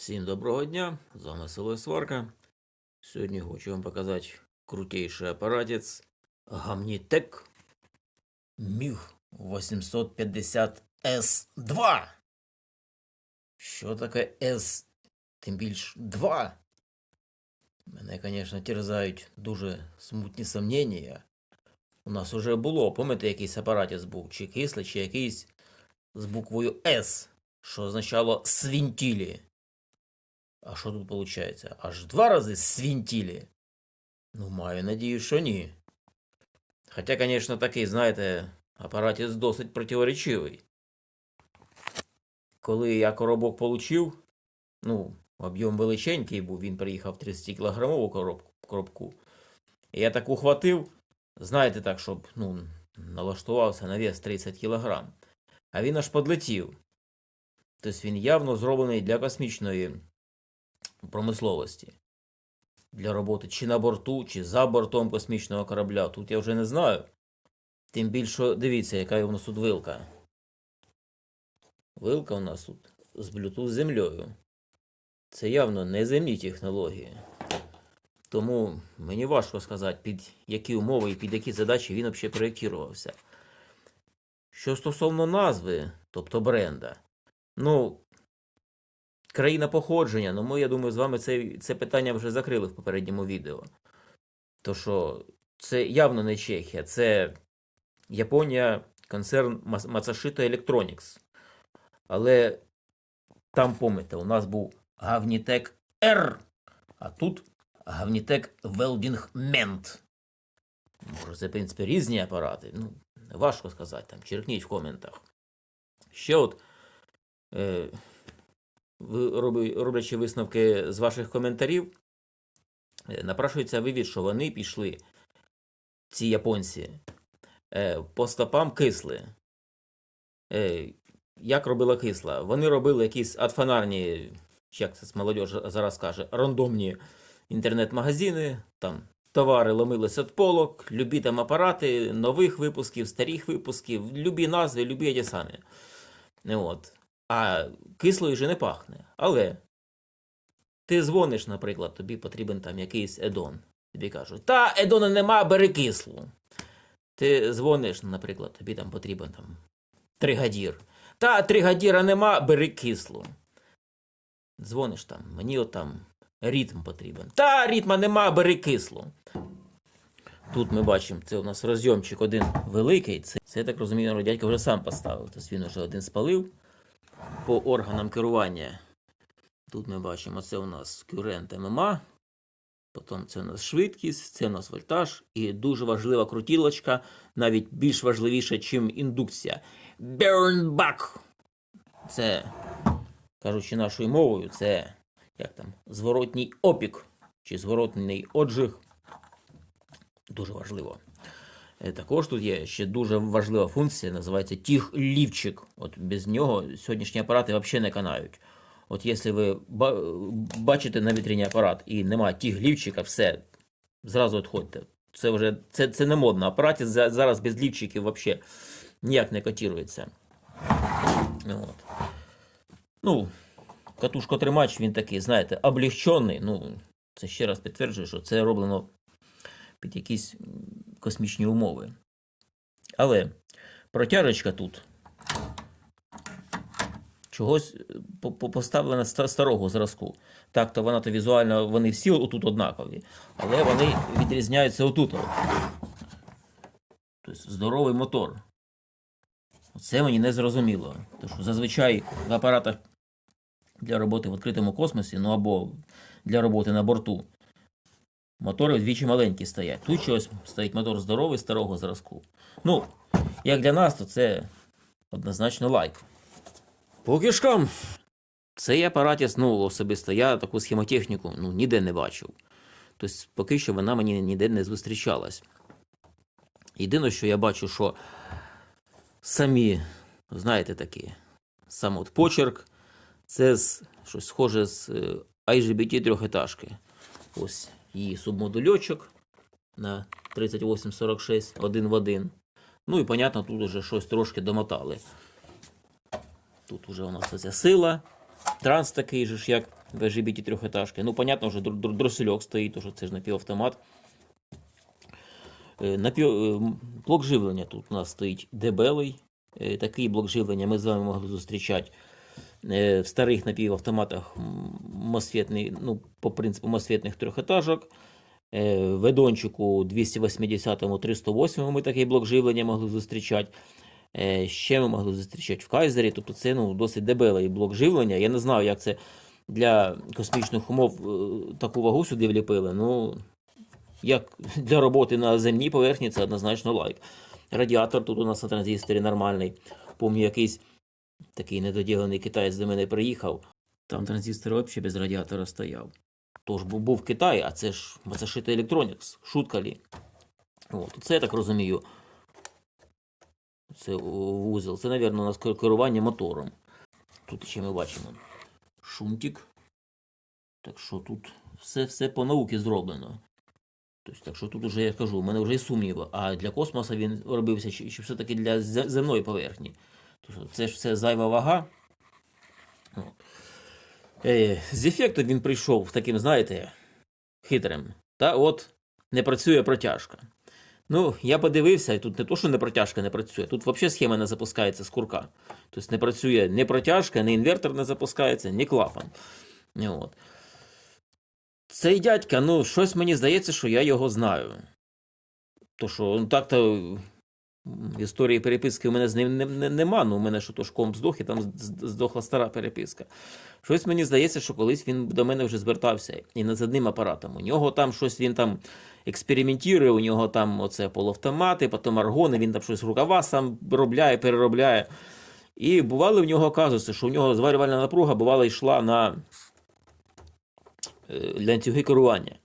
Всім доброго дня! З вами село Сварка. Сьогодні хочу вам показати крутейший апаратець Гамнітек Міг 850 С2. Що таке С, тим більш 2? Мене, звісно, терзають дуже смутні сомнення. У нас уже було, пам'ятаєте, якийсь апаратець був, чи кислий, чи якийсь з буквою С, що означало свінтілі. А що тут виходить? Аж два рази свінтілі? Ну, маю надію, що ні. Хоча, звісно, такий, знаєте, апаратець досить противоречивий. Коли я коробок получив, ну, об'єм величенький був, він приїхав 30-кілограмову коробку, коробку. І я так ухватив, знаєте, так, щоб ну, налаштувався на вес 30 кілограм. А він аж подлетів. Тобто він явно зроблений для космічної промисловості. Для роботи чи на борту, чи за бортом космічного корабля. Тут я вже не знаю. Тим більше, дивіться, яка у нас тут вилка. Вилка у нас тут з Bluetooth землею. Це явно не земні технології. Тому мені важко сказати, під які умови і під які задачі він взагалі проєктувався. Що стосовно назви, тобто бренда, ну, країна походження, ну ми, я думаю, з вами це, це питання вже закрили в попередньому відео. То що це явно не Чехія, це Японія, концерн Мас- Matsushita Electronics. Але там, пам'ятаєте, у нас був Гавнітек R, а тут Гавнітек Welding Ment. Може, це, в принципі, різні апарати. Ну, важко сказати, там, черкніть в коментах. Ще от. Е, роблячи висновки з ваших коментарів, е, напрашується вивід, що вони пішли, ці японці, е, по стопам кисли. Е, Як робила кисла? Вони робили якісь адфанарні, як це молодь зараз каже, рандомні інтернет-магазини, там товари ломилися від полок, любі там апарати нових випусків, старих випусків, любі назви, любі ті самі. От. А кислою вже не пахне. Але ти дзвониш, наприклад, тобі потрібен там якийсь едон. Тобі кажуть, та едона нема, бери кислу. Ти дзвониш, наприклад, тобі там потрібен там тригадір. Та тригадіра нема, бери кислу. Дзвониш там, мені от там ритм потрібен. Та ритма нема, бери кислу. Тут ми бачимо, це у нас розйомчик один великий. Це, це я так розумію, дядько вже сам поставив. Тобто він вже один спалив по органам керування. Тут ми бачимо, це у нас кюрент ММА. Потім це у нас швидкість, це у нас вольтаж і дуже важлива крутілочка, навіть більш важливіша, ніж індукція. Burn back. Це, кажучи нашою мовою, це як там, зворотній опік чи зворотний отжиг. Дуже важливо. Також тут є ще дуже важлива функція, називається тіг-лівчик. От без нього сьогоднішні апарати взагалі не канають. От якщо ви бачите на вітріні апарат і немає тіг-лівчика, все, зразу відходьте. Це вже це, це не модно. Апарати за- зараз без лівчиків взагалі ніяк не котирується. От. Ну, катушкотримач він такий, знаєте, облегчений. Ну, це ще раз підтверджує, що це роблено під якісь космічні умови. Але протяжечка тут чогось е, по- по- поставлена старого зразку. Так, то вона то візуально вони всі отут однакові, але вони відрізняються отут. Тобто здоровий мотор. Це мені не зрозуміло. Тому що зазвичай в апаратах для роботи в відкритому космосі, ну або для роботи на борту, мотори вдвічі маленькі стоять. Тут чогось стоїть мотор здоровий старого зразку. Ну, як для нас, то це однозначно лайк. По кишкам. Цей апаратець, ну, особисто, я таку схемотехніку ну, ніде не бачив. Тобто, поки що вона мені ніде не зустрічалась. Єдине, що я бачу, що самі, знаєте, такі, сам от почерк, це з, щось схоже з е, IGBT трьохетажки. Ось її субмодульочок на 3846 один в один. Ну і, понятно, тут уже щось трошки домотали. Тут уже у нас оця сила, транс такий же ж, як в LGBT трьохетажки. Ну, понятно, вже др- др- дросельок стоїть, тому це ж напівавтомат. Е, Напів... е, Блок живлення тут у нас стоїть дебелий. Е, Такий блок живлення ми з вами могли зустрічати в старих напівавтоматах мосфетний, ну, по принципу мосфетних трьохетажок. Е, В Едончику 280-му 308 ми такий блок живлення могли зустрічати. Е, Ще ми могли зустрічати в Кайзері. Тобто це ну, досить дебелий блок живлення. Я не знаю, як це для космічних умов е, таку вагу сюди вліпили. Ну, як для роботи на земній поверхні, це однозначно лайк. Радіатор тут у нас на транзисторі нормальний. Помню, якийсь такий недоділений китаєць до мене приїхав. Там транзистор взагалі без радіатора стояв. Тож був, Китай, а це ж Massachusetts Electronics, шутка лі. От, це я так розумію. Це вузол. Це, мабуть, у нас керування мотором. Тут ще ми бачимо шунтик. Так що тут все, все по науці зроблено. Тобто, так що тут уже я кажу, у мене вже є сумніви. А для космоса він робився чи, чи все-таки для земної поверхні. Це ж все зайва вага. Е, з ефекту він прийшов таким, знаєте, хитрим. Та от не працює протяжка. Ну, я подивився, і тут не то, що не протяжка не працює, тут взагалі схема не запускається з курка. Тобто не працює ні протяжка, ні інвертор не запускається, ні клапан. От. Цей дядька, ну, щось мені здається, що я його знаю. То що, ну так-то історії переписки у мене з ним не, не, нема. Ну, у мене що то ж комп здох, і там здохла стара переписка. Щось мені здається, що колись він до мене вже звертався і не одним апаратом. У нього там щось він там експериментує, у нього там оце полуавтомати, потім аргони, він там щось рукава сам робляє, переробляє. І бували в нього казуси, що у нього зварювальна напруга бувала йшла на е, ланцюги керування.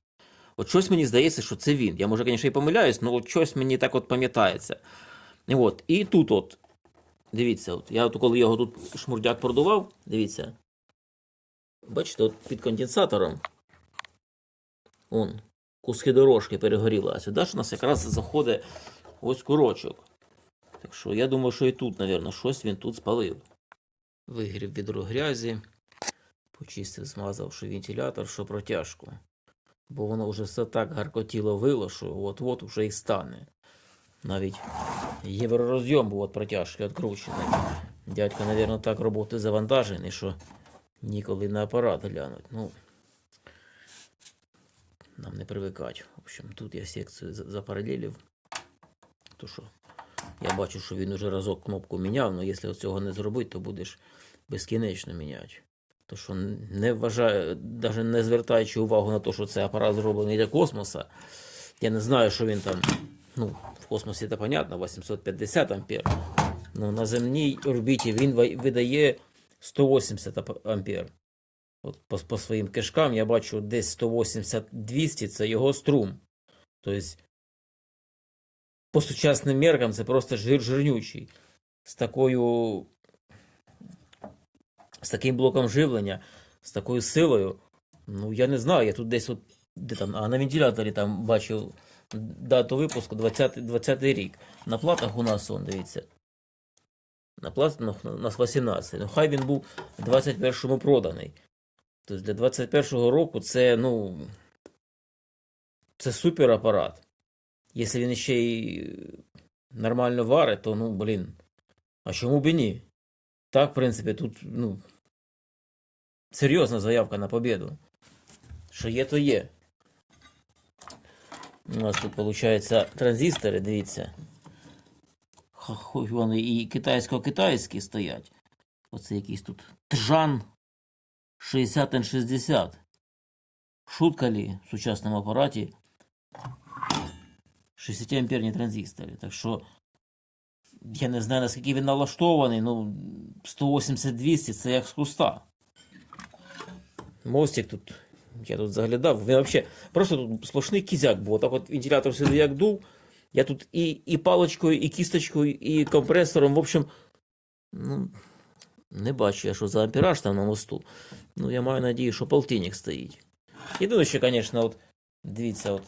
От щось мені здається, що це він. Я може, звісно, і помиляюсь, але щось мені так от пам'ятається. От, і тут, от, дивіться, от, я от, коли його тут шмурдяк продував, дивіться. Бачите, от під конденсатором. Он, куски дорожки перегоріли, а сюди ж у нас якраз заходить ось курочок. Так що я думаю, що і тут, мабуть, щось він тут спалив. Вигрів відро грязі, почистив, змазавши вентилятор, що протяжку. Бо воно вже все так гаркотіло вило, що от-от вже і стане. Навіть євророзйом був від протяжки відкручений. Дядько, мабуть, так роботи завантажений, що ніколи на апарат глянуть. Ну, нам не привикать. В общем, тут я секцію за- запаралелів. То що, я бачу, що він уже разок кнопку міняв, але якщо цього не зробити, то будеш безкінечно міняти. То що не вважаю, навіть не звертаючи увагу на те, що це апарат зроблений для космоса, я не знаю, що він там. Ну, в космосі це понятно, 850 ампер. Ну, на земній орбіті він видає 180 ап- ампер. От по, по своїм кишкам я бачу десь 180-200 це його струм. Тобто, по сучасним меркам це просто жир жирнючий. З такою. З таким блоком живлення, з такою силою. Ну, я не знаю, я тут десь от, де там, а на вентиляторі там бачив дату випуску 20, 20 рік. На платах у нас, он, дивіться. На платах у нас 18. Ну, хай він був в 21-му проданий. Тобто для 21-го року це, ну. Це супер апарат. Якщо він ще й нормально варить, то ну, блін. А чому б і ні? Так, в принципі, тут, ну. Серйозна заявка на победу. Що є, то є. У нас тут, виходить, транзистори, дивіться. Вони і китайсько-китайські стоять. Оце якийсь тут Тжан 60N60. Шутка лі в сучасному апараті 60 амперні транзистори. Так що я не знаю, наскільки він налаштований, ну 180-200 це як з куста. Мостик тут, я тут заглядав, він взагалі просто тут сплошний кізяк був. Так от вентилятор сюди як дув. Я тут і, і паличкою, і кісточкою, і компресором, в общем, ну, не бачу я, що за ампераж там на мосту. Ну, я маю надію, що полтинник стоїть. Єдине, що, звісно, от, дивіться, от,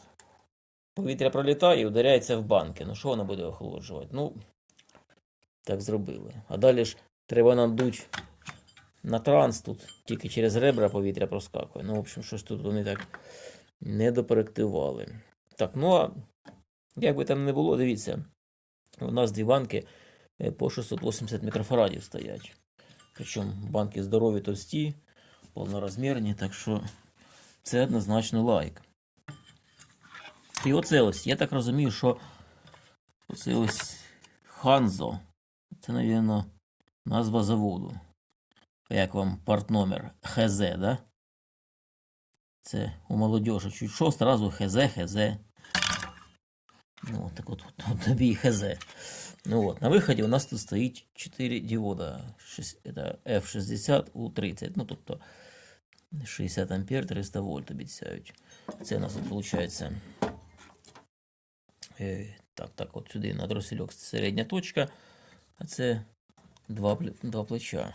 повітря пролітає і ударяється в банки. Ну, що воно буде охолоджувати? Ну, так зробили. А далі ж треба нам дуть на транс тут тільки через ребра повітря проскакує. Ну, в общем, щось тут вони так не допроектували. Так, ну а як би там не було, дивіться, у нас дві банки е, по 680 мікрофарадів стоять. Причому банки здорові, товсті, повнорозмірні, так що це однозначно лайк. І оце ось, я так розумію, що оце ось Ханзо. Це, мабуть, назва заводу. Як вам партномер? ХЗ, да? Це у молодежі чуть що, сразу ХЗ, ХЗ. Ну, так от, от тобі ХЗ. Ну от, на виході у нас тут стоїть 4 діода. Шесть- Это F60 U30. Ну, тобто 60 ампер, 300 вольт обіцяють. Це у нас тут виходить. Е, так, так, от сюди на дросельок середня точка. А це два, два плеча.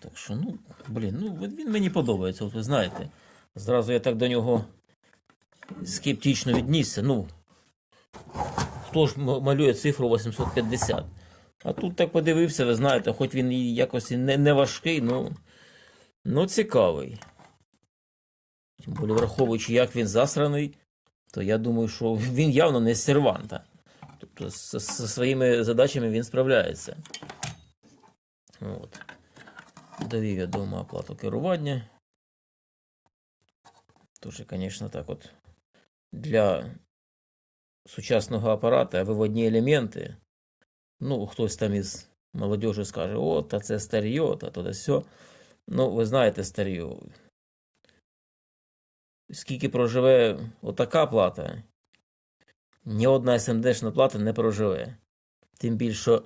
Так що, ну, блін, ну він мені подобається, от ви знаєте. Зразу я так до нього скептично віднісся. Ну, хто ж малює цифру 850? А тут так подивився, ви знаєте, хоч він і якось не, не важкий, ну, ну цікавий. Тим більше, враховуючи, як він засраний, то я думаю, що він явно не з серванта. Тобто зі своїми задачами він справляється. От. Довів я дома оплату керування. Тож, звісно, так от для сучасного апарата виводні елементи. Ну, хтось там із молодежі скаже, о, та це старьо, та то да. Ну, ви знаєте старьо. Скільки проживе отака плата, ні одна СМДшна плата не проживе. Тим більше,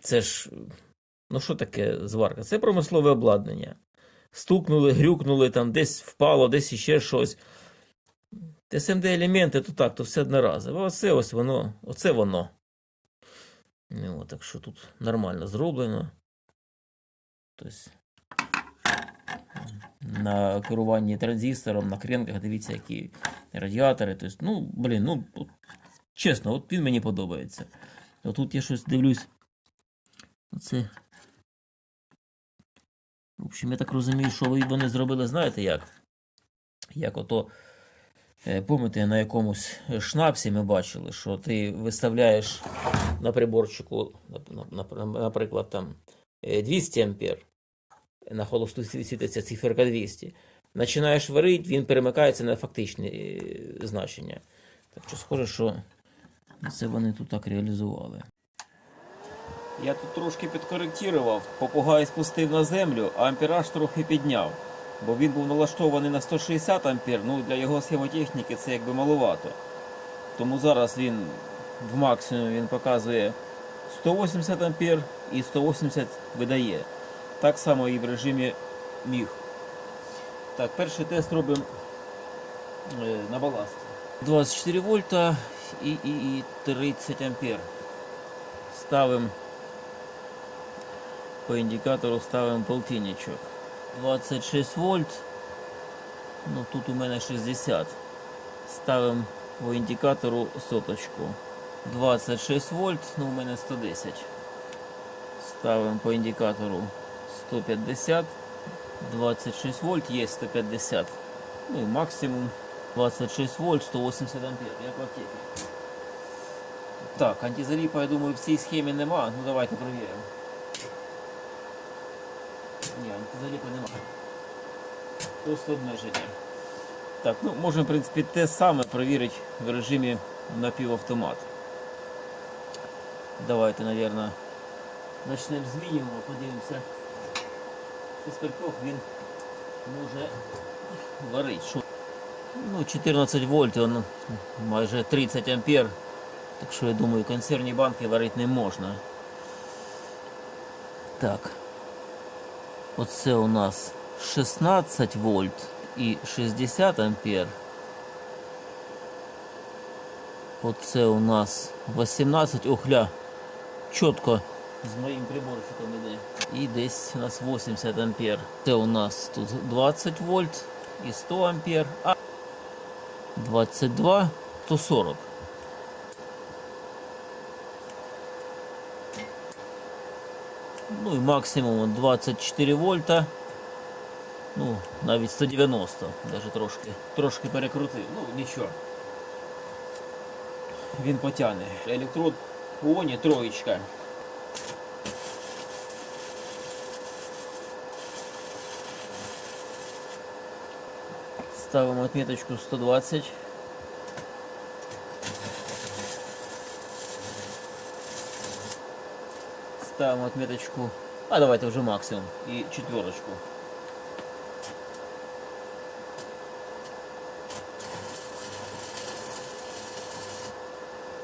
це ж, ну що таке зварка? Це промислове обладнання. Стукнули, грюкнули, там десь впало, десь іще щось. СМД елементи, то так, то все одноразове. Оце ось воно, оце воно. Ну, так що тут нормально зроблено. Тобто, на керуванні транзистором, на кренках, дивіться, які радіатори. Тобто, ну, блін, ну, от, чесно, от він мені подобається. Отут я щось дивлюсь. Оце. В общем, я так розумію, що вони зробили, знаєте як? Як ото. е, Пам'ятаєте, на якомусь шнапсі ми бачили, що ти виставляєш на приборчику, нап- нап- нап- наприклад, там е, 200 ампер, на холосту світиться циферка 200. Починаєш варити, він перемикається на фактичні е, значення. Так що схоже, що це вони тут так реалізували. Я тут трошки підкоректував, попугай спустив на землю, а ампераж трохи підняв. Бо він був налаштований на 160 ампер, ну для його схемотехніки це якби маловато. Тому зараз він в максимумі він показує 180 ампер і 180 видає. Так само і в режимі міг. Так, перший тест робимо е, на баласті. 24 вольта і, і, і 30 ампер. Ставимо по індикатору ставимо полтинничок. 26 вольт. Ну тут у мене 60. Ставимо по індикатору соточку. 26 вольт, ну у мене 110. Ставимо по індикатору 150. 26 вольт є 150. Ну і максимум 26 вольт, 180 ампер, як в. Так, антизаліпа, я думаю, в цій схемі нема. Ну давайте перевіримо. Ні, антизаліпа нема. Просто обмеження. Так, ну можемо, в принципі, те саме перевірити в режимі напівавтомат. Давайте, мабуть, почнемо з мінімуму, подивимося. Що скількох він може варити. Що? Ну, 14 вольт, он майже 30 ампер. Так що я думаю, консервні банки варити не можна. Так. Оце у нас 16 вольт і 60 ампер. Оце у нас 18 охля. Чітко з моїм приборчиком іде. І десь у нас 80 ампер. Це у нас тут 20 вольт і 100 ампер. А 22, 140. Ну і максимум 24 вольта. Ну, навіть 190, навіть трошки, трошки перекрутив. Ну, нічого. Він потягне. Електрод у Оні троєчка. Ставимо отметочку 120. Ставимо отметочку. А давайте вже максимум. І четверочку.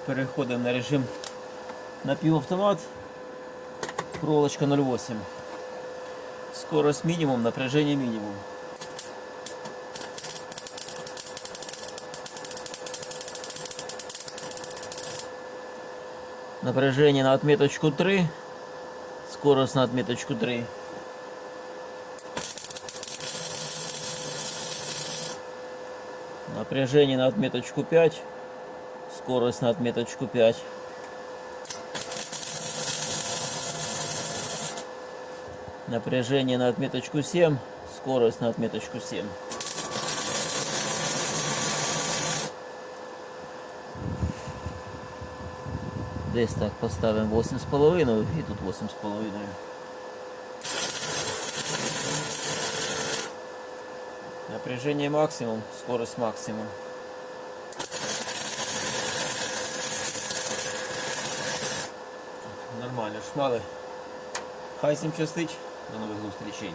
Переходимо на режим напівавтомат. Проволочка 0,8. Скорость минимум, напряжение минимум. Напряжение на отметочку 3. Скорость на отметочку 3. Напряжение на отметочку 5. Скорость на отметочку 5. Напряжение на отметочку 7. Скорость на отметочку 7. Десь так поставимо 8,5 і тут 8,5. Напряжение максимум, скорость максимум. Нормально, шмали. Хай всім щастить. До нових зустрічей.